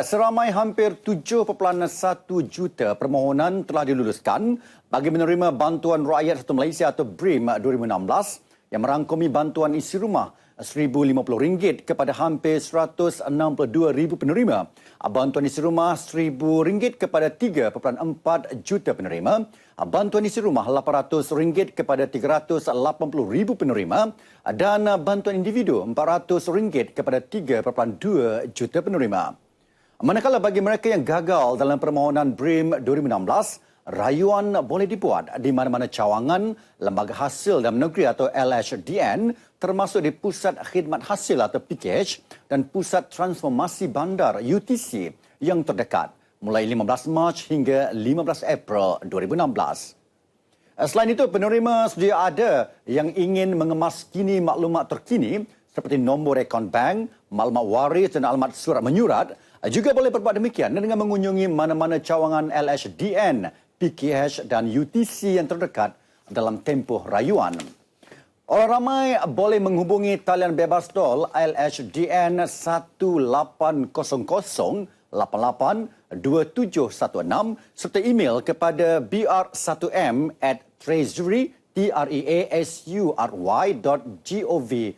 Seramai hampir 7.1 juta permohonan telah diluluskan bagi menerima bantuan rakyat satu Malaysia atau BRIM 2016 yang merangkumi bantuan isi rumah RM1,050 kepada hampir 162,000 penerima. Bantuan isi rumah RM1,000 kepada 3.4 juta penerima. Bantuan isi rumah RM800 kepada 380,000 penerima. Dan bantuan individu RM400 kepada 3.2 juta penerima. Manakala bagi mereka yang gagal dalam permohonan BRIM 2016, rayuan boleh dibuat di mana-mana cawangan Lembaga Hasil Dalam Negeri atau LHDN termasuk di Pusat Khidmat Hasil atau PKH dan Pusat Transformasi Bandar UTC yang terdekat mulai 15 Mac hingga 15 April 2016. Selain itu, penerima sedia ada yang ingin mengemaskini maklumat terkini seperti nombor akaun bank, maklumat waris dan alamat surat menyurat juga boleh berbuat demikian dengan mengunjungi mana-mana cawangan LHDN, PKH dan UTC yang terdekat dalam tempoh rayuan. Orang ramai boleh menghubungi talian bebas tol LHDN 1800 88 2716 serta email kepada br1m at treasury treasury.gov.my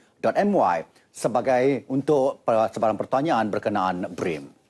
sebagai untuk sebarang pertanyaan berkenaan BRIM.